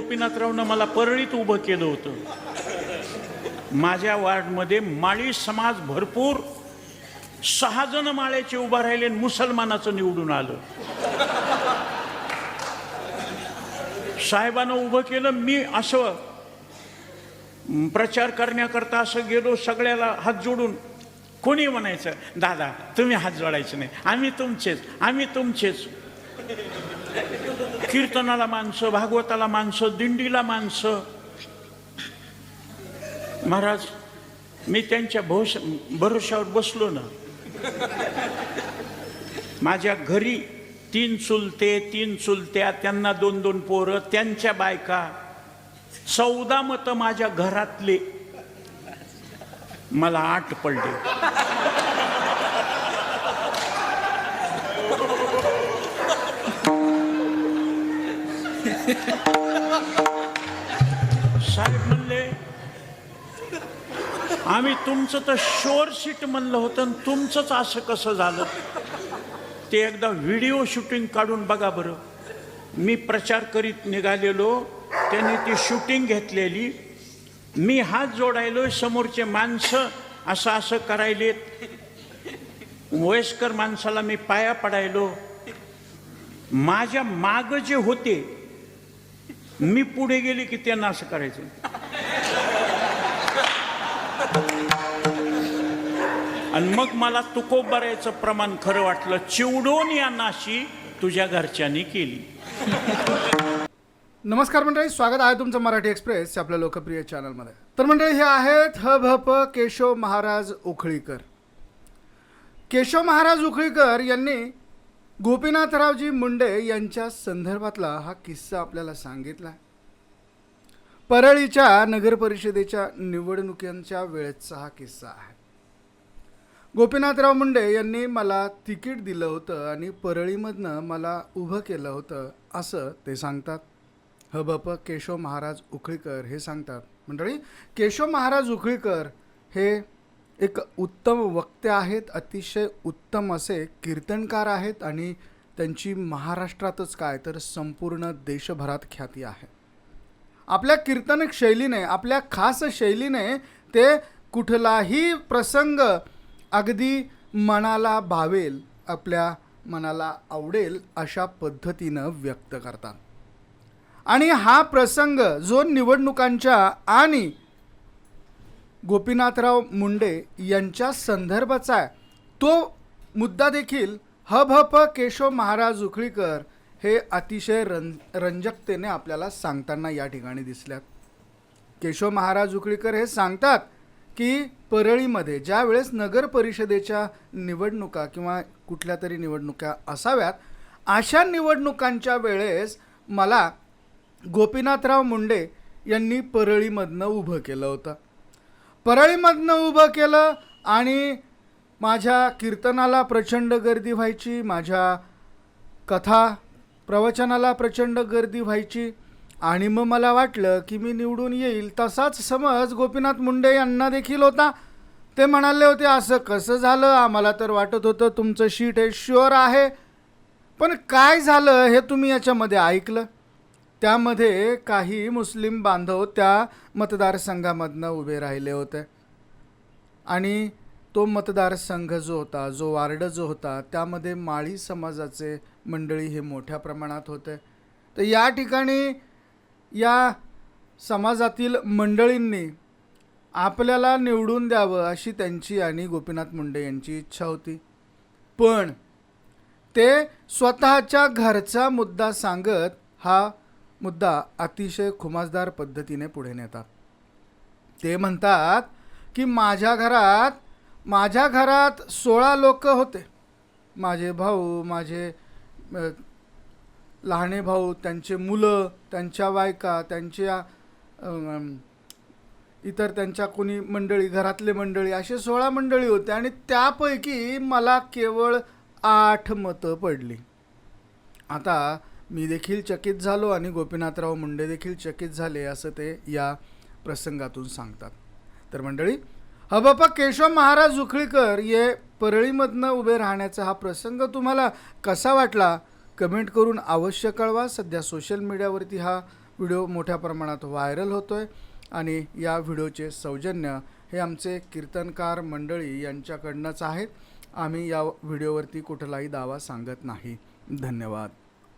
गोपीनाथरावनं मला परळीत उभं केलं होतं. माझ्या वार्डमध्ये माळी समाज भरपूर सहा जण माळ्याचे उभा राहिले आणि मुसलमानाचं निवडून आलं. साहेबानं उभं केलं मी असं प्रचार करण्याकरता असं गेलो सगळ्याला हात जोडून. कोणी म्हणायचं दादा तुम्ही हात जोडायचे नाही आम्ही तुमचेच आम्ही तुमचेच. कीर्तनाला माणसं भागवताला माणसं दिंडीला माणसं. महाराज मी त्यांच्या भोस भरोशावर बसलो ना. माझ्या घरी तीन चुलते तीन चुलत्या त्यांना दोन दोन पोरं त्यांच्या बायका. चौदा मतं माझ्या घरातले. मला आठ पडले. साहेब म्हणले आम्ही तुमचं तर शोर सीट म्हणलं होतं आणि तुमचंच असं कसं झालं? ते एकदा व्हिडिओ शूटिंग काढून बघा बरं. मी प्रचार करीत निघालेलो त्यांनी ती शूटिंग घेतलेली. मी हात जोडायलो समोरचे माणसं असं असं करायलेत. वयस्कर माणसाला मी पाया पडायलो. माझ्या माग जे होते मी पुढे गेले की त्यांना असं करायचं. आणि मग मला तुकोबऱ्याचं प्रमाण खरं वाटलं चिवडून या नाशी तुझ्या घरच्यांनी केली. नमस्कार मंडळी स्वागत आहे तुमचं मराठी एक्सप्रेस आपल्या लोकप्रिय चॅनलमध्ये. तर मंडळी हे आहेत ह भ प केशव महाराज उखळीकर. केशव महाराज उखळीकर यांनी गोपीनाथरावजी मुंडे यांच्या संदर्भातला हा किस्सा आपल्याला सांगितला परळीच्या नगरपरिषदेच्या निवडणुकांच्या वेळेचा हा किस्सा आहे. गोपीनाथराव मुंडे यांनी मला तिकीट दिलं होतं आणि परळीमधनं मला उभं केलं होतं असं ते सांगतात. ह बप केशव महाराज उखळीकर हे सांगतात. मंडळी केशव महाराज उखळीकर हे एक उत्तम वक्ते आहेत अतिशय उत्तम असे कीर्तनकार आहेत आणि त्यांची महाराष्ट्रातच काय तर संपूर्ण देशभरात ख्याती आहे. आपल्या कीर्तन शैलीने आपल्या खास शैलीने ते कुठलाही प्रसंग अगदी मनाला भावेल आपल्या मनाला आवडेल अशा पद्धतीनं व्यक्त करतात. आणि हा प्रसंग जो निवडणुकांच्या आणि गोपीनाथराव मुंडे यांच्या संदर्भाचा आहे. तो मुद्दा देखील हबहप केशव महाराज उखळीकर हे अतिशय रं रंजकतेने आपल्याला सांगताना या ठिकाणी दिसल्यात. केशव महाराज उकळीकर हे सांगतात की परळीमध्ये ज्या वेळेस नगर परिषदेच्या निवडणुका किंवा कुठल्या तरी निवडणुका असाव्यात अशा निवडणुकांच्या वेळेस मला गोपीनाथराव मुंडे यांनी परळीमधनं उभं केलं होतं. परळीमधनं उभं केलं आणि माझ्या कीर्तनाला प्रचंड गर्दी व्हायची माझ्या कथा प्रवचनाला प्रचंड गर्दी व्हायची आणि मग मला वाटलं की मी निवडून येईल तसाच समज गोपीनाथ मुंडे यांना देखील होता. ते म्हणाले होते असं कसं झालं? आम्हाला तर वाटत होतं तुमचं शीट हे शुअर आहे. पण काय झालं हे तुम्ही याच्यामध्ये ऐकलं? त्यामध्ये काही मुस्लिम बांधव त्या मतदारसंघामधनं उभे राहिले होते. आणि तो मतदारसंघ जो होता जो वार्ड जो होता त्यामध्ये माळी समाजाचे मंडळी हे मोठ्या प्रमाणात होते. तर या ठिकाणी या समाजातील मंडळींनी आपल्याला निवडून द्यावं अशी त्यांची आणि गोपीनाथ मुंडे यांची इच्छा होती. पण ते स्वतःच्या घरचा मुद्दा सांगत हा मुद्दा अतिशय खुमासदार पद्धतीने पुढे नेतात. ते म्हणतात की माझ्या घरात माझ्या घरात सोळा लोक होते. माझे भाऊ माझे लहाने भाऊ त्यांचे मुलं त्यांच्या बायका त्यांच्या इतर त्यांच्या कोणी मंडळी घरातले मंडळी असे सोळा मंडळी होते आणि त्यापैकी मला केवळ आठ मतं पडली. आता मी देखील चकित झालो आणि गोपीनाथराव मुंडे देखील चकित झाले असं ते या प्रसंगातून सांगतात. तर मंडळी हबापा केशव महाराज उखळीकर ये परळीमधनं उभे राहण्याचा हा प्रसंग तुम्हाला कसा वाटला? कमेंट करून अवश्य कळवा. सध्या सोशल मीडियावरती हा व्हिडिओ मोठ्या प्रमाणात व्हायरल होतो आहे आणि या व्हिडिओचे सौजन्य हे आमचे कीर्तनकार मंडळी यांच्याकडनंच आहेत. आम्ही या व्हिडिओवरती कुठलाही दावा सांगत नाही. धन्यवाद.